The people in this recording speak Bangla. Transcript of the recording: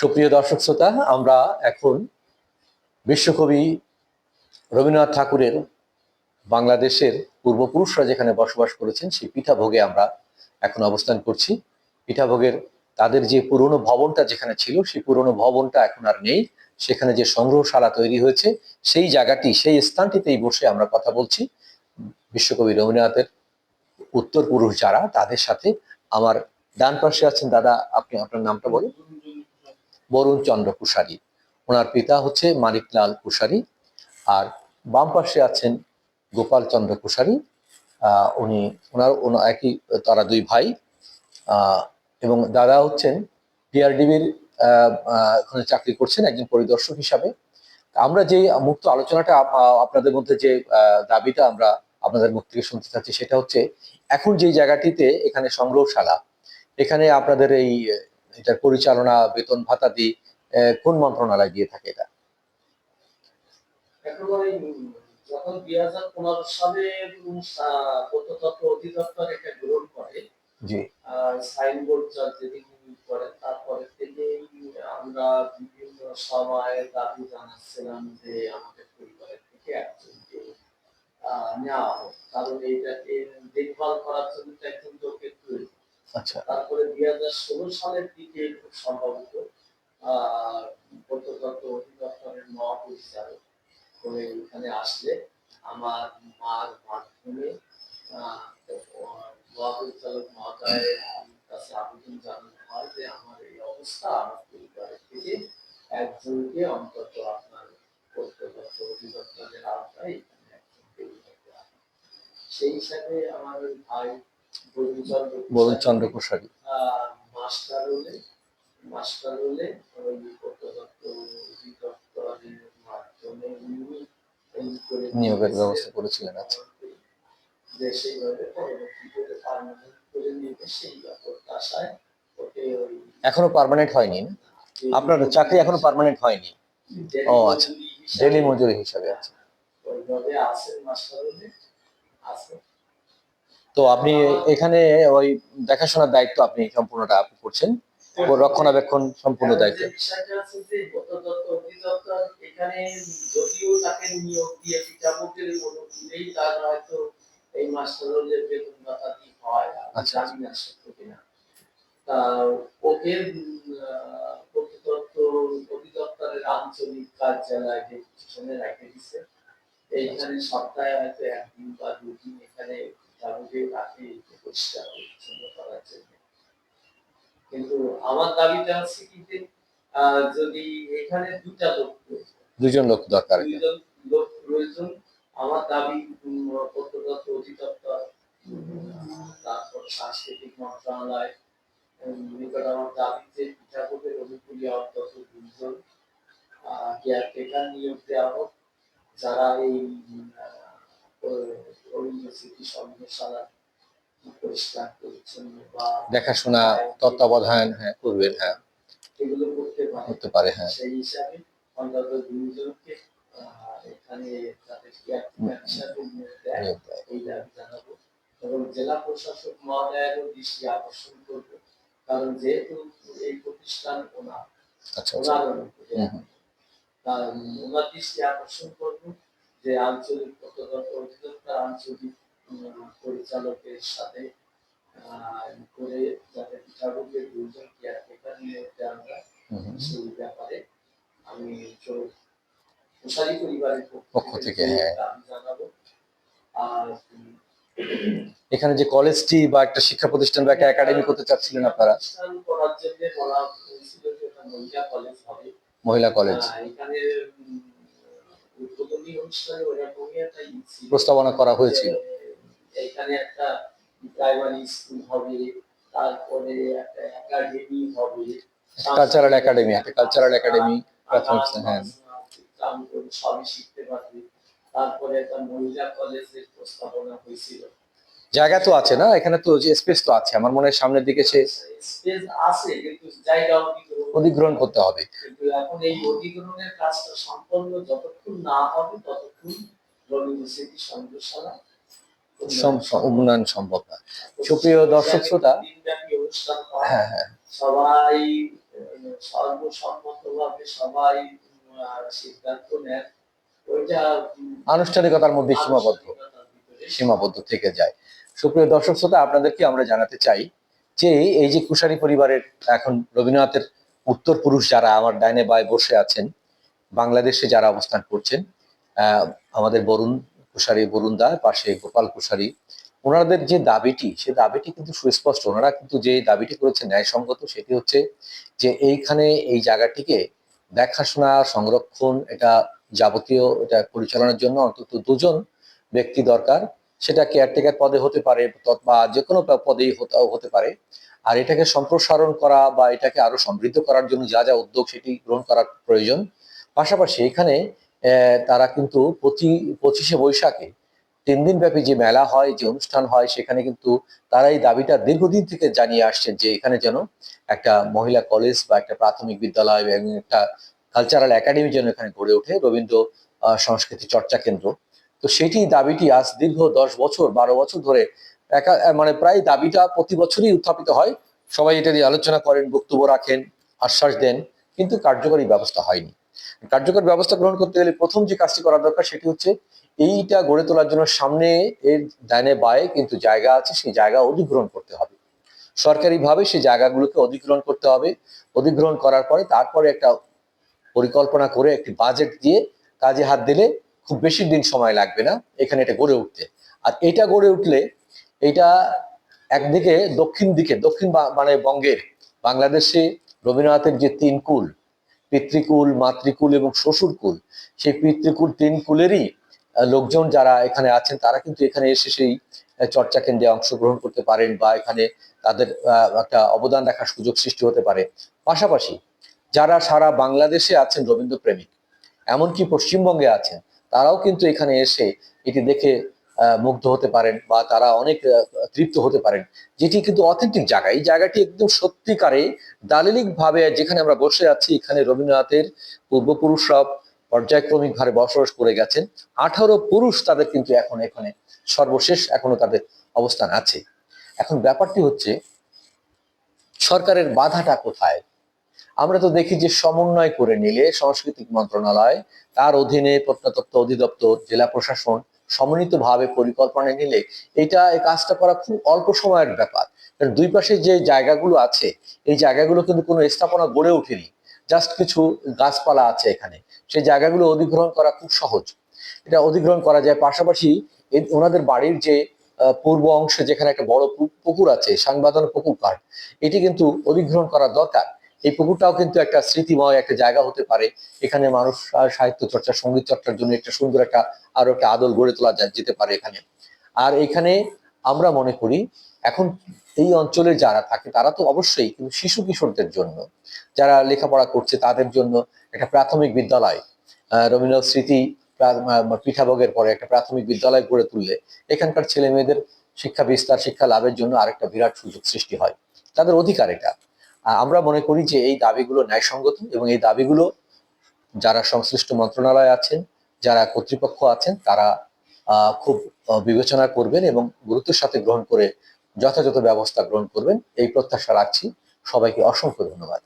সুপ্রিয় দর্শক শ্রোতা, আমরা এখন বিশ্বকবি রবীন্দ্রনাথ ঠাকুরের বাংলাদেশের পূর্বপুরুষরা যেখানে বসবাস করেছেন, সেই পিঠাভোগে আমরা এখন অবস্থান করছি। পিঠাভোগের তাদের যে পুরনো ভবনটা যেখানে ছিল, সেই পুরনো ভবনটা এখন আর নেই। সেখানে যে সংগ্রহশালা তৈরি হয়েছে, সেই জায়গাটি, সেই স্থানটিতেই বসে আমরা কথা বলছি। বিশ্বকবি রবীন্দ্রনাথের উত্তর পুরুষ যারা, তাদের সাথে আমার ডান পাশে আছেন দাদা, আপনি আপনার নামটা বলুন। বরুণ চন্দ্র কুশারী ওনার পিতা হচ্ছে মানিকলাল কুশারী আর বাম পাশে আছেন গোপাল চন্দ্র কুশারী উনি, ওনার ওনার একই, তারা দুই ভাই। এবং দাদা হচ্ছেন পিআরডিবির ওখানে চাকরি করছেন একজন পরিদর্শক হিসাবে। আমরা যে মুক্ত আলোচনাটা আপনাদের মধ্যে যে দাবিটা আমরা আপনাদের মুখ থেকে শুনতে চাচ্ছি সেটা হচ্ছে, এখন যে জায়গাটিতে এখানে সংগ্রহশালা, এখানে আপনাদের এই এটার পরিচালনা বেতন ভাতা দিয়ে কোন মন্ত্রণালয় দিয়ে থাকে এটা? যখন দুই হাজার পনেরো সালে প্রত্নতত্ত্ব অধিদপ্তর এটা গ্রহণ করে সাইনবোর্ড যেদিন করেন তারপরে থেকেই আমরা বিভিন্ন সময় দাবি জানাচ্ছিলাম যে আমাদের পরিবারের থেকে একজনকে আহ, নেওয়া হোক। কারণ এইটাকে দেখভাল করার জন্য একজন আচ্ছা তারপরে দুই হাজার ষোলো সালের দিকে খুব সম্ভবত প্রত্নতত্ত্ব অধিদপ্তরের মহাপরিচালক করে এখানে আসলে আমার মার মাধ্যমে মহাপরিচালক মহোদয়ের কাছে আবেদন জানানো হয় যে আমার এই অবস্থা আমার পরিবারের থেকে একজনকে অন্তত আপনার প্রত্নতত্ত্ব অধিদপ্তরের আওতায় এখানে একজনকে। সেই হিসাবে আমার ভাই বরুণচন্দ্র করে নিয়োগের ব্যবস্থা করেছিলেন আচ্ছা। এখনও পার্মানেন্ট হয়নি আপনার চাকরি এখনও পার্মানেন্ট হয়নি? ও, আচ্ছা। ডেলি মজুরি হিসাবে আছে ওইভাবে আছেন মাস্টার আছে তো আপনি এখানে ওই দেখাশোনার দায়িত্ব আপনি সম্পূর্ণটা আপনি করছেন ও রক্ষণাবেক্ষণ সম্পূর্ণ দায়িত্ব এখানে যদিও তাকে নিয়োগ দিয়ে অনুকূলেই তার হয়তো এই মাস্টার রোলের বেতন ভাতা দিয়ে হয় আচ্ছা। না সত্য ওকে প্রত্নতত্ত্ব অধিদপ্তরের আঞ্চলিক কার্যালয় পিছনে রেখে এইখানে সপ্তাহে হয়তো একদিন বা দুদিন এখানে পরিচ্ছন্ন করার জন্য কিন্তু আমার দাবিটা হচ্ছে কি যে যদি এখানে দুটা লোক দুজন লোক দরকার। দুইজন লোক প্রয়োজন আমার দাবি প্রত্নতত্ত্ব অধিদপ্তর তারপর সাংস্কৃতিক মন্ত্রণালয় নিকট আমার দাবি যে পিঠাপুরের অনুকূলীয় অন্তত দুজন কেয়ারটেকার নিয়োগ দেওয়া হোক যারা এই রবীন্দ্র স্মৃতি সংগ্রহশালা পরিষ্কার পরিচ্ছন্ন বা দেখাশোনা তত্ত্বাবধান হ্যাঁ করবেন হ্যাঁ। এগুলো করতে পারে। করতে পারে হ্যাঁ। সেই হিসাবে অন্তত দুইজনকে এখানে তাদের কেয়ারটেকার হিসাবে নিয়োগ দেয়। এই দাবি জানাব। এবং জেলা প্রশাসক মহোদয়েরও দৃষ্টি আকর্ষণ করব। কারণ যেহেতু এই প্রতিষ্ঠান ওনার আচ্ছা আচ্ছা। ওনার ওনার দৃষ্টি আকর্ষণ করব যে আঞ্চলিক প্রত্নতত্ত্ব অধিদপ্তর আঞ্চলিক পরিচালকের সাথে করে যাতে পিঠাগুলির দুজন হুম। সেই ব্যাপারে আমি প্রসারী পরিবারের পক্ষ থেকে, হ্যাঁ। জানাব আর এখানে যে কলেজটি বা একটা শিক্ষা প্রতিষ্ঠান বা একটা একাডেমি করতে চাচ্ছিলেন আপনারা করার জন্য বলা হয়েছিল যে মহিলা কলেজ হবে মহিলা কলেজ এখানে উম, উদ্বোধনী অনুষ্ঠানে ওরকমই একটা ই ছিল। প্রস্তাবনা করা হয়েছিল। এখানে একটা প্রাইমারি স্কুল হবে তারপরে একটা একাডেমি হবে। কালচারাল একাডেমি একটা কালচারাল একাডেমি প্রাথমিক হ্যাঁ। সবই শিখতে পারবে। তারপরে একটা মহিলা কলেজের প্রস্তাবনা হয়েছিল। জায়গা তো আছে না? এখানে তো স্পেস তো আছে। আমার মনে হয় সামনের দিকে সে স্পেস আছে কিন্তু জায়গা অধিগ্রহণ করতে হবে। এখন এই অধিগ্রহণের কাজটা সম্পন্ন যতক্ষণ না হবে ততক্ষণ রবীন্দ্র স্মৃতি সংগ্রহশালা সম- সম- উন্নয়ন সম্ভব না। সুপ্রিয় দর্শক শ্রোতা হ্যাঁ। হ্যাঁ সবাই সর্বসম্মতভাবে সবাই সিদ্ধান্ত নেন। আনুষ্ঠানিকতার মধ্যে সীমাবদ্ধ। সীমাবদ্ধ থেকে যায়। সুপ্রিয় দর্শক শ্রোতা আপনাদেরকে আমরা জানাতে চাই যে এই যে কুশারি পরিবারের এখন রবীন্দ্রনাথের উত্তর পুরুষ যারা আমার ডাইনে বায় বসে আছেন, বাংলাদেশে যারা অবস্থান করছেন আমাদের বরুণ কুশারি বরুণ দা, পাশে গোপাল কুশারি ওনাদের যে দাবিটি, সে দাবিটি কিন্তু সুস্পষ্ট। ওনারা কিন্তু যে দাবিটি করেছে ন্যায়সঙ্গত, সেটি হচ্ছে যে এইখানে এই জায়গাটিকে দেখাশোনা, সংরক্ষণ, এটা যাবতীয় এটা পরিচালনার জন্য অন্তত দুজন ব্যক্তি দরকার। সেটা কেয়ারটেকার পদে হতে পারে, বা যে কোনো পদেই হতে পারে। আর এটাকে সম্প্রসারণ করা বা এটাকে আরও সমৃদ্ধ করার জন্য যা যা উদ্যোগ সেটি গ্রহণ করার প্রয়োজন। পাশাপাশি এখানে তারা কিন্তু প্রতি পঁচিশে বৈশাখে তিন দিন ব্যাপী যে মেলা হয়, যে অনুষ্ঠান হয়, সেখানে কিন্তু তারা এই দাবিটা দীর্ঘদিন থেকে জানিয়ে আসছেন যে এখানে যেন একটা মহিলা কলেজ বা একটা প্রাথমিক বিদ্যালয় এবং একটা কালচারাল একাডেমি যেন এখানে গড়ে ওঠে, রবীন্দ্র সংস্কৃতি চর্চা কেন্দ্র। তো সেটি দাবিটি আজ দীর্ঘ দশ বছর, বারো বছর ধরে একা মানে প্রায় দাবিটা প্রতি বছরই উত্থাপিত হয়। সবাই এটা নিয়ে আলোচনা করেন, বক্তব্য রাখেন, আশ্বাস দেন, কিন্তু কার্যকরী ব্যবস্থা হয়নি। কার্যকর ব্যবস্থা গ্রহণ করতে গেলে প্রথম যে কাজটি করা দরকার সেটি হচ্ছে এইটা গড়ে তোলার জন্য সামনে এর ডাইনে বায়ে কিন্তু জায়গা আছে, সেই জায়গা অধিগ্রহণ করতে হবে। সরকারিভাবে সেই জায়গাগুলোকে অধিগ্রহণ করতে হবে। অধিগ্রহণ করার পরে তারপরে একটা পরিকল্পনা করে একটি বাজেট দিয়ে কাজে হাত দিলে খুব বেশি দিন সময় লাগবে না। এখানে এটা গড়ে উঠতে। আর এটা গড়ে উঠলে এটা একদিকে দক্ষিণ দিকে, দক্ষিণ মানে বঙ্গের, বাংলাদেশে রবীন্দ্রনাথের যে তিন কুল, পিতৃকুল, মাতৃকুল এবং শ্বশুরকুল, সেই পিতৃকুল তিন কুলেরই লোকজন যারা এখানে আছেন, তারা কিন্তু এখানে এসে সেই চর্চা কেন্দ্রে অংশগ্রহণ করতে পারেন বা এখানে তাদের একটা অবদান রাখার সুযোগ সৃষ্টি হতে পারে। পাশাপাশি যারা সারা বাংলাদেশে আছেন রবীন্দ্র প্রেমিক এমনকি পশ্চিমবঙ্গে আছেন, তারাও কিন্তু এখানে এসে এটি দেখে মুগ্ধ হতে পারেন বা তারা অনেক তৃপ্ত হতে পারেন। যেটি কিন্তু অথেন্টিক জায়গা। এই জায়গাটি একদম সত্যিকারে দালিলিক ভাবে যেখানে আমরা বসে আছি, এখানে রবীন্দ্রনাথের পূর্বপুরুষরা পর্যায়ক্রমিক ভাবে বসবাস করে গেছেন। আঠারো পুরুষ তাদের কিন্তু এখন এখানে সর্বশেষ এখনও তাদের অবস্থান আছে। এখন ব্যাপারটি হচ্ছে, সরকারের বাধাটা কোথায়? আমরা তো দেখি যে সমন্বয় করে নিলে সাংস্কৃতিক মন্ত্রণালয়, তার অধীনে প্রত্নতত্ত্ব অধিদপ্তর, জেলা প্রশাসন সমন্বিতভাবে পরিকল্পনা নিলে এটা, এই কাজটা করা খুব অল্প সময়ের ব্যাপার। কারণ দুই পাশে যে জায়গাগুলো আছে, এই জায়গাগুলো কিন্তু কোনো স্থাপনা গড়ে ওঠেনি। জাস্ট কিছু গাছপালা আছে এখানে। সেই জায়গাগুলো অধিগ্রহণ করা খুব সহজ। এটা অধিগ্রহণ করা যায় পাশাপাশি ওনাদের বাড়ির যে পূর্ব অংশে যেখানে একটা বড় পুকুর আছে, সাংবাদন পুকুর পাড় এটি কিন্তু অধিগ্রহণ করা দরকার। এই পুকুরটাও কিন্তু একটা স্মৃতিময় একটা জায়গা হতে পারে। এখানে মানুষ সাহিত্য চর্চা সংগীত চর্চার জন্য একটা সুন্দর একটা আরও একটা আদল গড়ে তোলা যেতে পারে এখানে। আর এখানে আমরা মনে করি এখন এই অঞ্চলে যারা থাকে তারা তো অবশ্যই কিন্তু শিশু কিশোরদের জন্য যারা লেখাপড়া করছে তাদের জন্য একটা প্রাথমিক বিদ্যালয় আহ, রবীন্দ্র স্মৃতি পিঠাভোগের পরে একটা প্রাথমিক বিদ্যালয় গড়ে তুললে এখানকার ছেলে মেয়েদের শিক্ষা বিস্তার শিক্ষা লাভের জন্য আরেকটা বিরাট সুযোগ সৃষ্টি হয়। তাদের অধিকার এটা। আমরা মনে করি যে এই দাবিগুলো ন্যায়সঙ্গত এবং এই দাবিগুলো যারা সংশ্লিষ্ট মন্ত্রণালয় আছেন, যারা কর্তৃপক্ষ আছেন, তারা খুব বিবেচনা করবেন এবং গুরুত্বের সাথে গ্রহণ করে যথাযথ ব্যবস্থা গ্রহণ করবেন। এই প্রত্যাশা রাখছি। সবাইকে অসংখ্য ধন্যবাদ।